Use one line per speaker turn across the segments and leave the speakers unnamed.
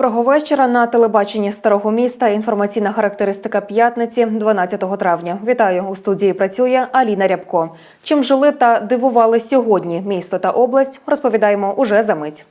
Доброго вечора на телебаченні старого міста. Інформаційна характеристика п'ятниці, 12 травня. Вітаю у студії. Працює Аліна Рябко. Чим жили та дивували сьогодні місто та область, розповідаємо уже за мить.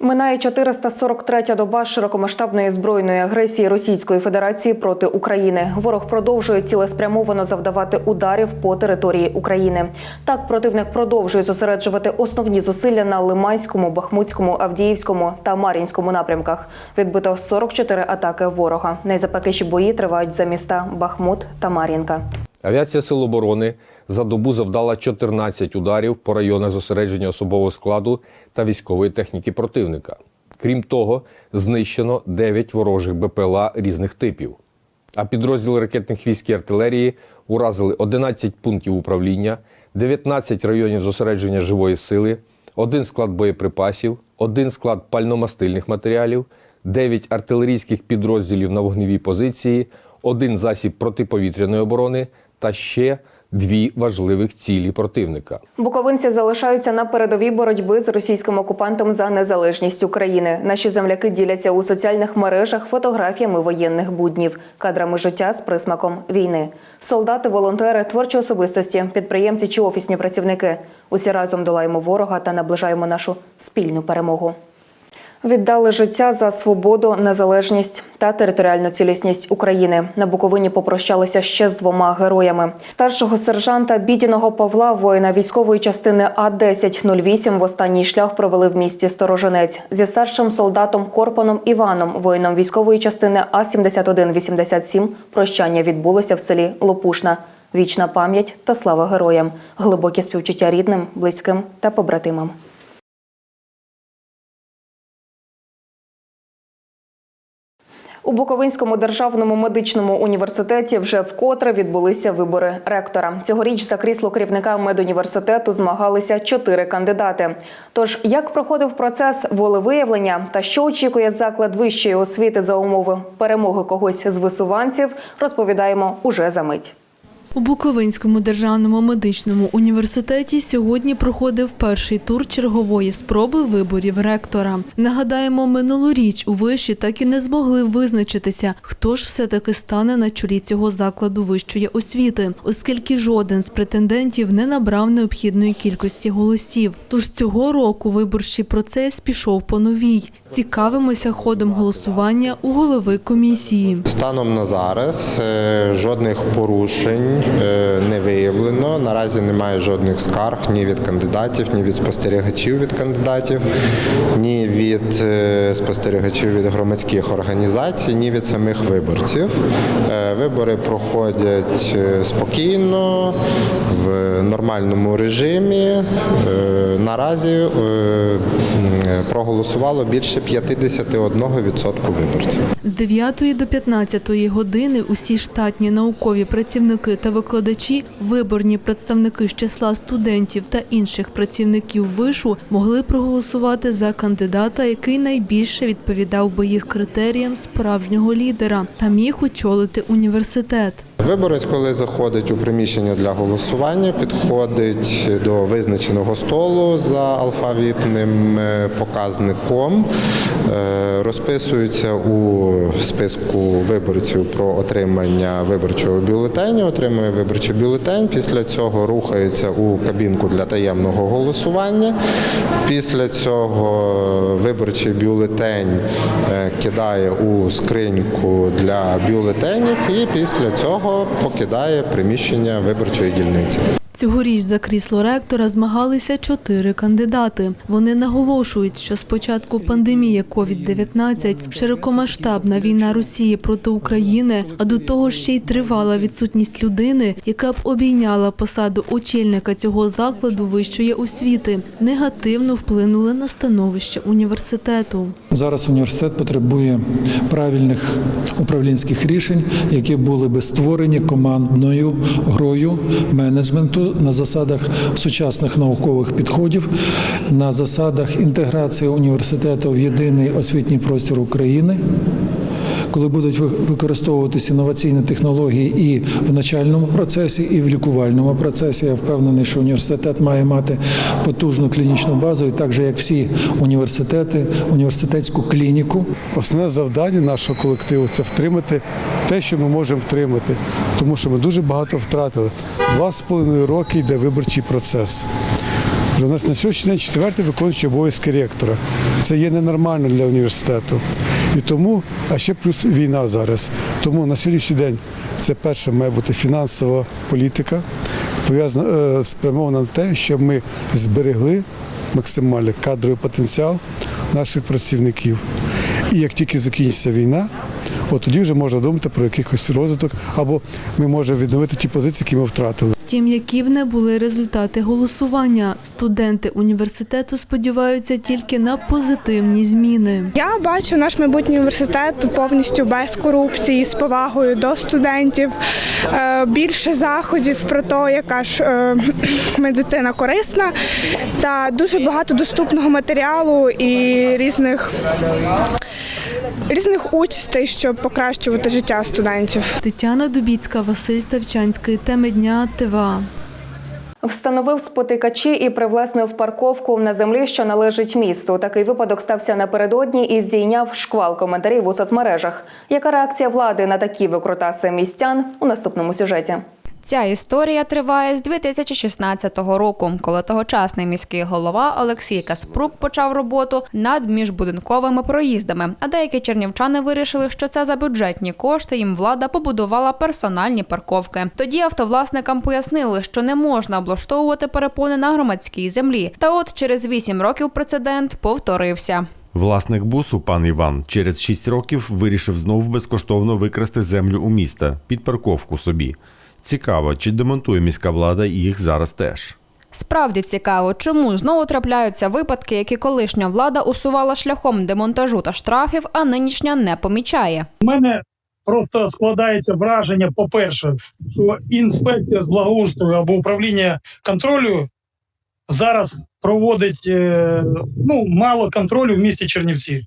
Минає 443-я доба широкомасштабної збройної агресії Російської Федерації проти України. Ворог продовжує цілеспрямовано завдавати ударів по території України. Так, противник продовжує зосереджувати основні зусилля на Лиманському, Бахмутському, Авдіївському та Мар'їнському напрямках. Відбито 44 атаки ворога. Найзапекліші бої тривають за міста Бахмут та Мар'їнка.
Авіація Сил оборони за добу завдала 14 ударів по районах зосередження особового складу та військової техніки противника. Крім того, знищено 9 ворожих БПЛА різних типів. А підрозділи ракетних військ і артилерії уразили 11 пунктів управління, 19 районів зосередження живої сили, один склад боєприпасів, один склад пальномастильних матеріалів, 9 артилерійських підрозділів на вогневій позиції, один засіб протиповітряної оборони та ще дві важливих цілі противника.
Буковинці залишаються на передовій боротьби з російським окупантом за незалежність України. Наші земляки діляться у соціальних мережах фотографіями воєнних буднів, кадрами життя з присмаком війни. Солдати, волонтери, творчі особистості, підприємці чи офісні працівники. Усі разом долаємо ворога та наближаємо нашу спільну перемогу. Віддали життя за свободу, незалежність та територіальну цілісність України. На Буковині попрощалися ще з двома героями: старшого сержанта Бідіного Павла, воїна військової частини А 1008 в останній шлях провели в місті Сторожинець зі старшим солдатом Корпаном Іваном, воїном військової частини А 7187 Прощання відбулося в селі Лопушна. Вічна пам'ять та слава героям, глибокі співчуття рідним, близьким та побратимам. У Буковинському державному медичному університеті вже вкотре відбулися вибори ректора. Цьогоріч за крісло керівника медуніверситету змагалися чотири кандидати. Тож як проходив процес волевиявлення та що очікує заклад вищої освіти за умови перемоги когось з висуванців, розповідаємо уже за мить.
У Буковинському державному медичному університеті сьогодні проходив перший тур чергової спроби виборів ректора. Нагадаємо, минулоріч у виші так і не змогли визначитися, хто ж все-таки стане на чолі цього закладу вищої освіти, оскільки жоден з претендентів не набрав необхідної кількості голосів. Тож цього року виборчий процес пішов по новій. Цікавимося ходом голосування у голови комісії.
Станом на зараз е, жодних порушень не виявлено. Наразі немає жодних скарг ні від кандидатів, ні від спостерігачів від кандидатів, ні від е, спостерігачів від громадських організацій, ні від самих виборців. Е, Вибори проходять е, спокійно, в нормальному режимі. Е, Наразі е, проголосувало більше 51% виборців.
З 9 до 15 години усі штатні наукові працівники та викладачі, виборні представники з числа студентів та інших працівників вишу могли проголосувати за кандидата, який найбільше відповідав би їх критеріям справжнього лідера та міг очолити університет.
Виборець, коли заходить у приміщення для голосування, підходить до визначеного столу за алфавітним е, показником, е, розписується у списку виборців про отримання виборчого бюлетеню, отримує виборчий бюлетень. Після цього рухається у кабінку для таємного голосування. Після цього виборчий бюлетень е, кидає у скриньку для бюлетенів і після цього покидає приміщення виборчої дільниці.
Цьогоріч за крісло ректора змагалися чотири кандидати. Вони наголошують, що з початку пандемії COVID-19, широкомасштабна війна Росії проти України, а до того ще й тривала відсутність людини, яка б обійняла посаду очільника цього закладу вищої освіти, негативно вплинули на становище університету.
Зараз університет потребує правильних управлінських рішень, які були би створені командною грою менеджменту на засадах сучасних наукових підходів, на засадах інтеграції університету в єдиний освітній простір України. Коли будуть ви- використовуватися інноваційні технології і в начальному процесі, і в лікувальному процесі. Я впевнений, що університет має мати потужну клінічну базу, і так же як всі університети, університетську клініку.
Основне завдання нашого колективу це втримати те, що ми можемо втримати, тому що ми дуже багато втратили. Два з половиною роки йде виборчий процес. У нас на сьогоднішній день четвертий виконуючий обов'язки ректора. Це є ненормально для університету. І тому, а ще плюс війна зараз. Тому на сьогоднішній день це перше має бути фінансова політика, пов'язана е, спрямована на те, щоб ми зберегли максимальний кадровий потенціал наших працівників. І як тільки закінчиться війна, от тоді вже можна думати про якийсь розвиток, або ми можемо відновити ті позиції, які ми втратили.
Втім, які б не були результати голосування, студенти університету сподіваються тільки на позитивні зміни.
Я бачу наш майбутній університет повністю без корупції, з повагою до студентів, е, більше заходів про те, яка ж е, медицина корисна, та дуже багато доступного матеріалу і різних. Різних участей, щоб покращувати життя студентів.
Тетяна Дубіцька, Василь Ставчанський. Теми дня ТВА.
Встановив спотикачі і привласнив парковку на землі, що належить місту. Такий випадок стався напередодні і здійняв шквал коментарів у соцмережах. Яка реакція влади на такі викрутаси містян у наступному сюжеті?
Ця історія триває з 2016 року, коли тогочасний міський голова Олексій Каспрук почав роботу над міжбудинковими проїздами. А деякі чернівчани вирішили, що це за бюджетні кошти їм влада побудувала персональні парковки. Тоді автовласникам пояснили, що не можна облаштовувати перепони на громадській землі. Та от через вісім років прецедент повторився.
Власник бусу, пан Іван, через 6 років вирішив знов безкоштовно викрасти землю у міста під парковку собі. Цікаво, чи демонтує міська влада їх зараз теж.
Справді цікаво, чому знову трапляються випадки, які колишня влада усувала шляхом демонтажу та штрафів, а нинішня не помічає.
У мене просто складається враження, по-перше, що інспекція з благоустрою або управління контролю зараз проводить е, ну, мало контролю в місті Чернівці.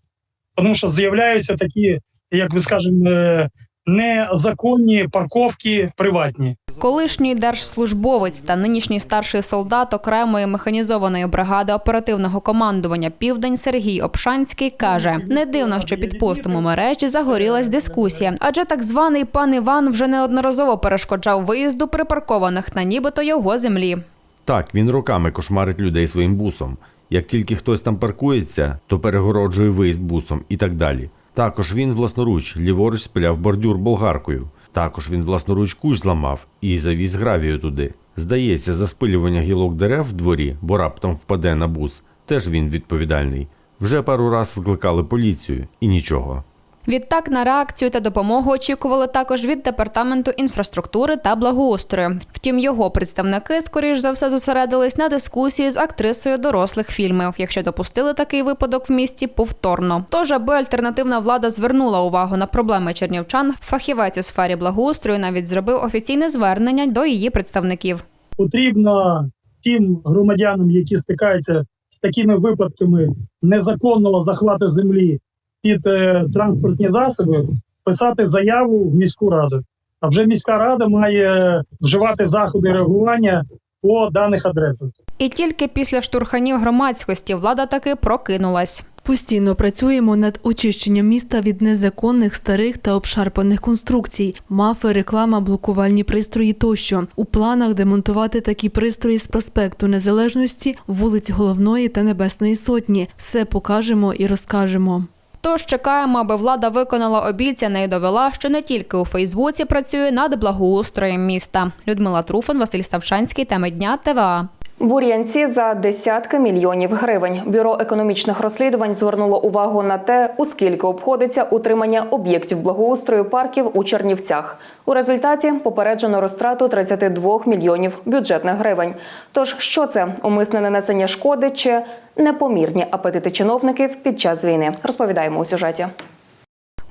Тому що з'являються такі, як ви скажемо, е, незаконні парковки приватні.
Колишній держслужбовець та нинішній старший солдат окремої механізованої бригади оперативного командування Південь Сергій Обшанський каже: не дивно, що під постом у мережі загорілась дискусія, адже так званий пан Іван вже неодноразово перешкоджав виїзду припаркованих на нібито його землі.
Так, він роками кошмарить людей своїм бусом. Як тільки хтось там паркується, то перегороджує виїзд бусом і так далі. Також він власноруч ліворуч спиляв бордюр болгаркою. Також він власноруч кущ зламав і завіз гравію туди. Здається, за спилювання гілок дерев в дворі, бо раптом впаде на бус, теж він відповідальний. Вже пару раз викликали поліцію і нічого.
Відтак на реакцію та допомогу очікували також від департаменту інфраструктури та благоустрою. Втім, його представники, скоріш за все, зосередились на дискусії з актрисою дорослих фільмів, якщо допустили такий випадок в місті повторно. Тож, аби альтернативна влада звернула увагу на проблеми чернівчан, фахівець у сфері благоустрою навіть зробив офіційне звернення до її представників.
Потрібно тим громадянам, які стикаються з такими випадками незаконного захвату землі під е, транспортні засоби, писати заяву в міську раду. А вже міська рада має вживати заходи реагування по даних адресах.
І тільки після штурханів громадськості влада таки прокинулась.
Постійно працюємо над очищенням міста від незаконних старих та обшарпаних конструкцій, мафи, реклама, блокувальні пристрої тощо. У планах демонтувати такі пристрої з проспекту Незалежності, вулиць Головної та Небесної Сотні. Все покажемо і розкажемо.
Тож чекаємо, аби влада виконала обіцяне і довела, що не тільки у Фейсбуці працює над благоустроєм міста. Людмила Труфан, Василь Ставчанський, теми дня ТВА.
Бур'янці за десятки мільйонів гривень. Бюро економічних розслідувань звернуло увагу на те, у скільки обходиться утримання об'єктів благоустрою парків у Чернівцях. У результаті попереджено розтрату 32 мільйонів бюджетних гривень. Тож, що це умисне нанесення шкоди чи непомірні апетити чиновників під час війни? Розповідаємо у сюжеті.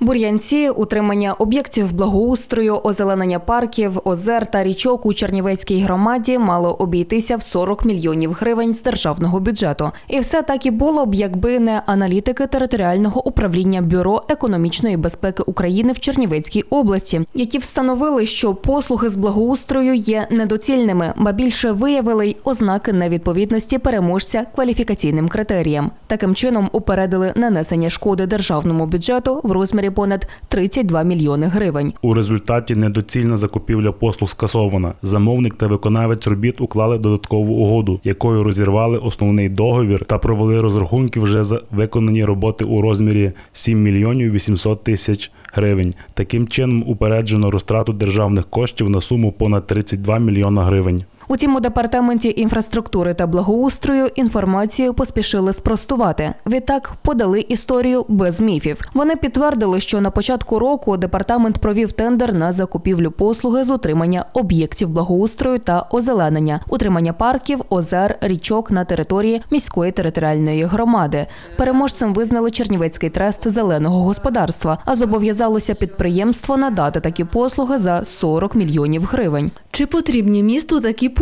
Бур'янці, утримання об'єктів благоустрою, озеленення парків, озер та річок у Чернівецькій громаді мало обійтися в 40 мільйонів гривень з державного бюджету. І все так і було б, якби не аналітики територіального управління Бюро економічної безпеки України в Чернівецькій області, які встановили, що послуги з благоустрою є недоцільними, ба більше виявили й ознаки невідповідності переможця кваліфікаційним критеріям. Таким чином упередили нанесення шкоди державному бюджету в розмірі понад 32 мільйони гривень.
У результаті недоцільна закупівля послуг скасована. Замовник та виконавець робіт уклали додаткову угоду, якою розірвали основний договір та провели розрахунки вже за виконані роботи у розмірі 7 мільйонів 800 тисяч гривень. Таким чином упереджено розтрату державних коштів на суму понад 32 мільйона гривень.
Утім, у департаменті інфраструктури та благоустрою інформацію поспішили спростувати. Відтак подали історію без міфів. Вони підтвердили, що на початку року департамент провів тендер на закупівлю послуги з утримання об'єктів благоустрою та озеленення, утримання парків, озер, річок на території міської територіальної громади. Переможцем визнали Чернівецький трест зеленого господарства, а зобов'язалося підприємство надати такі послуги за 40 мільйонів гривень.
Чи потрібні місту такі послуги?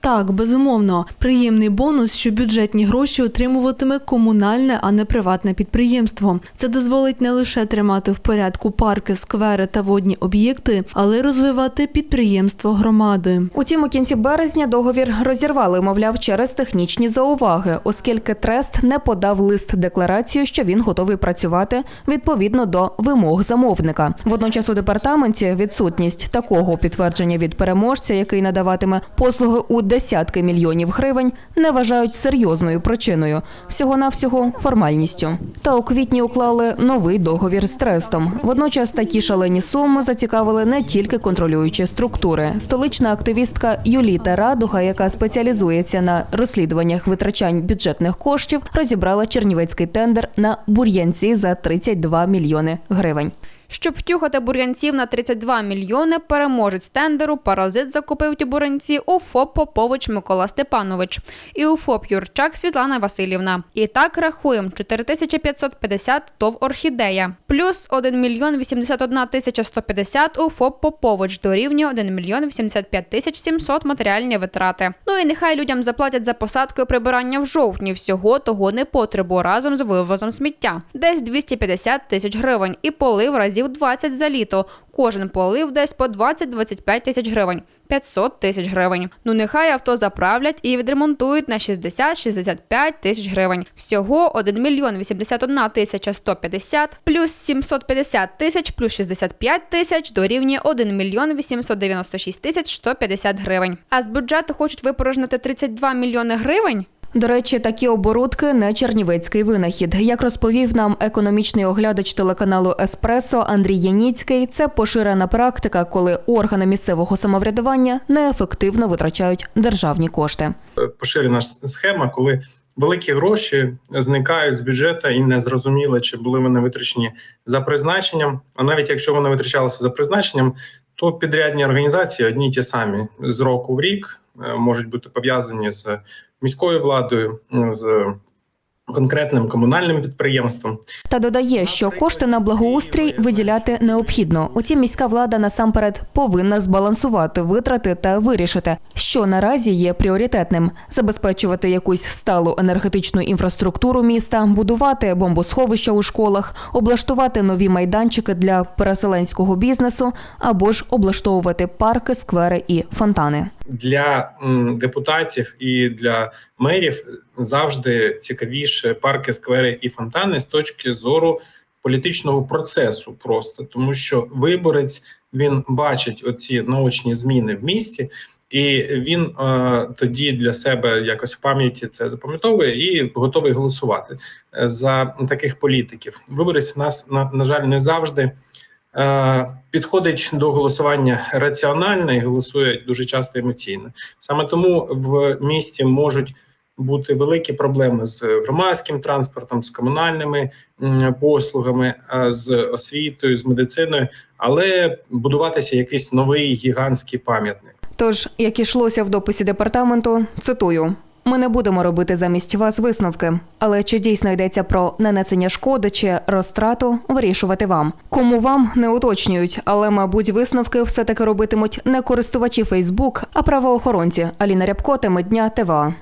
Так, безумовно. Приємний бонус, що бюджетні гроші отримуватиме комунальне, а не приватне підприємство. Це дозволить не лише тримати в порядку парки, сквери та водні об'єкти, але й розвивати підприємство громади.
Утім, у кінці березня договір розірвали, мовляв, через технічні зауваги, оскільки трест не подав лист декларацію, що він готовий працювати відповідно до вимог замовника. Водночас у департаменті відсутність такого підтвердження від переможця, який надаватиме послуги у десятки мільйонів гривень, не вважають серйозною причиною, всього навсього формальністю. Та у квітні уклали новий договір з трестом. Водночас такі шалені суми зацікавили не тільки контролюючі структури. Столична активістка Юліта Радуга, яка спеціалізується на розслідуваннях витрачань бюджетних коштів, розібрала чернівецький тендер на бур'янці за 32 мільйони гривень.
Щоб втюхати бур'янців на 32 мільйони, переможець тендеру паразит закупив ті бур'янці у ФОП Попович Микола Степанович і у ФОП Юрчак Світлана Васильівна. І так рахуємо 4550 ТОВ Орхідея, плюс 1 мільйон 81 тисяча 150 у ФОП Попович дорівнює 1 мільйон 85 тисяч 700 матеріальні витрати. Ну і нехай людям заплатять за посадку і прибирання в жовтні всього того непотребу разом з вивозом сміття. Десь 250 тисяч гривень і полив разів 20 за літо. Кожен полив десь по 20-25 тисяч гривень. 500 тисяч гривень. Ну нехай авто заправлять і відремонтують на 60-65 тисяч гривень. Всього 1 мільйон 81 тисяча 150 плюс 750 тисяч плюс 65 тисяч дорівнює 1 мільйон 896 тисяч 150 гривень. А з бюджету хочуть випорожнити 32 мільйони гривень.
До речі, такі оборудки не чернівецький винахід. Як розповів нам економічний оглядач телеканалу Еспресо Андрій Яніцький, це поширена практика, коли органи місцевого самоврядування неефективно витрачають державні кошти.
поширена схема, коли великі гроші зникають з бюджету і не зрозуміло, чи були вони витрачені за призначенням. А навіть якщо вони витрачалися за призначенням, то підрядні організації одні й ті самі з року в рік е, можуть бути пов'язані з міською владою, е, з конкретним комунальним підприємством.
Та додає, що кошти на благоустрій виділяти необхідно. Утім, міська влада насамперед повинна збалансувати витрати та вирішити, що наразі є пріоритетним: забезпечувати якусь сталу енергетичну інфраструктуру міста, будувати бомбосховища у школах, облаштувати нові майданчики для переселенського бізнесу або ж облаштовувати парки, сквери і фонтани.
Для депутатів і для мерів завжди цікавіше парки, сквери і фонтани з точки зору політичного процесу, просто тому що виборець він бачить оці наочні зміни в місті. І він е, тоді для себе якось в пам'яті це запам'ятовує і готовий голосувати е, за таких політиків. Виборець нас на, на жаль не завжди підходить до голосування раціонально і голосує дуже часто емоційно. Саме тому в місті можуть бути великі проблеми з громадським транспортом, з комунальними послугами, е, з освітою, з медициною, але будуватися якийсь новий гігантський пам'ятник.
Тож, як ішлося в дописі департаменту, цитую. Ми не будемо робити замість вас висновки. Але чи дійсно йдеться про нанесення шкоди чи розтрату, вирішувати вам. Кому вам не уточнюють, але мабуть висновки все таки робитимуть не користувачі Фейсбук, а правоохоронці. Аліна Рябко, теми дня ТВА.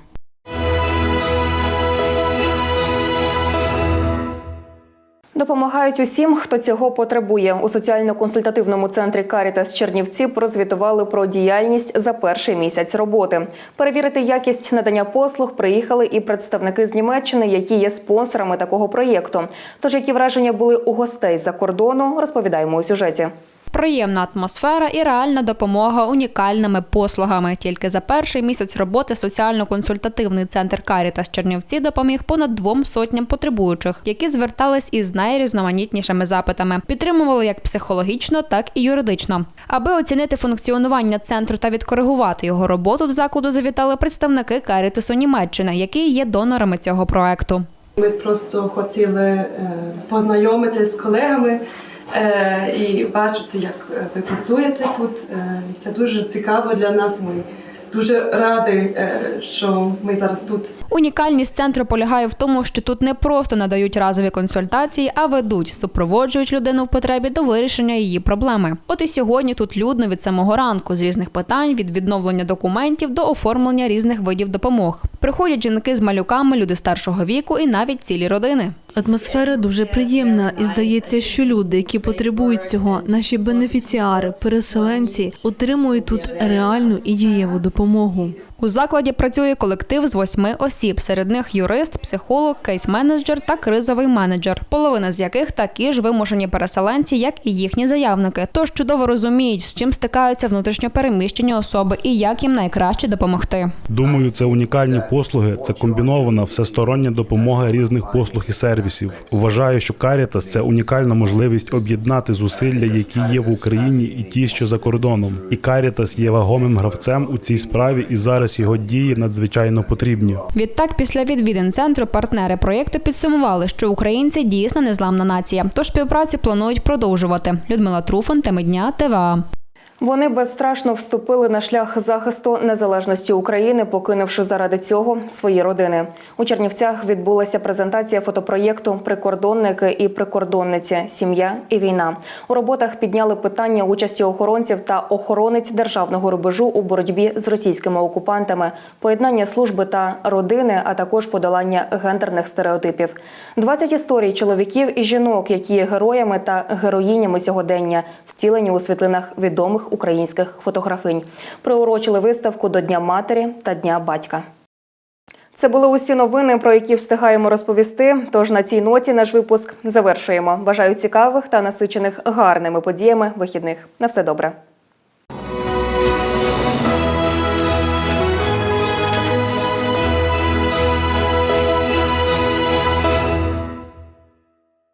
Допомагають усім, хто цього потребує. У соціально-консультативному центрі Карітас Чернівці прозвітували про діяльність за перший місяць роботи. Перевірити якість надання послуг приїхали і представники з Німеччини, які є спонсорами такого проєкту. Тож, які враження були у гостей з-за кордону, розповідаємо у сюжеті.
Приємна атмосфера і реальна допомога унікальними послугами. Тільки за перший місяць роботи соціально-консультативний центр Карітас Чернівці допоміг понад двом сотням потребуючих, які звертались із найрізноманітнішими запитами. Підтримували як психологічно, так і юридично. Аби оцінити функціонування центру та відкоригувати його роботу, до закладу завітали представники Карітусу Німеччини, які є донорами цього проекту.
Ми просто хотіли е, познайомитися з колегами і бачити, як е, ви працюєте тут. Е, Це дуже цікаво для нас. Ми дуже раді, е, що ми зараз тут.
Унікальність центру полягає в тому, що тут не просто надають разові консультації, а ведуть, супроводжують людину в потребі до вирішення її проблеми. От і сьогодні тут людно від самого ранку з різних питань від відновлення документів до оформлення різних видів допомог. Приходять жінки з малюками, люди старшого віку і навіть цілі родини.
Атмосфера дуже приємна, і здається, що люди, які потребують цього, наші бенефіціари, переселенці, отримують тут реальну і дієву допомогу.
У закладі працює колектив з восьми осіб. Серед них юрист, психолог, кейс-менеджер та кризовий менеджер, половина з яких такі ж вимушені переселенці, як і їхні заявники. Тож чудово розуміють, з чим стикаються внутрішньопереміщені особи і як їм найкраще допомогти.
Думаю, це унікальні послуги, це комбінована всестороння допомога різних послуг і сервісів. Вважаю, що Карітас це унікальна можливість об'єднати зусилля, які є в Україні, і ті, що за кордоном. І Карітас є вагомим гравцем у цій справі, і зараз його дії надзвичайно потрібні.
Відтак, після відвідин центру партнери проєкту підсумували, що українці дійсно незламна нація. Тож співпрацю планують продовжувати. Людмила Труфан, теми дня, ТВА.
Вони безстрашно вступили на шлях захисту незалежності України, покинувши заради цього свої родини. У Чернівцях відбулася презентація фотопроєкту Прикордонники і прикордонниці Сім'я і війна. У роботах підняли питання участі охоронців та охоронець державного рубежу у боротьбі з російськими окупантами, поєднання служби та родини, а також подолання гендерних стереотипів. 20 історій чоловіків і жінок, які є героями та героїнями сьогодення, втілені у світлинах українських фотографинь. Приурочили виставку до Дня матері та Дня батька. Це були усі новини, про які встигаємо розповісти. Тож на цій ноті наш випуск завершуємо. Бажаю цікавих та насичених гарними подіями вихідних. На все добре.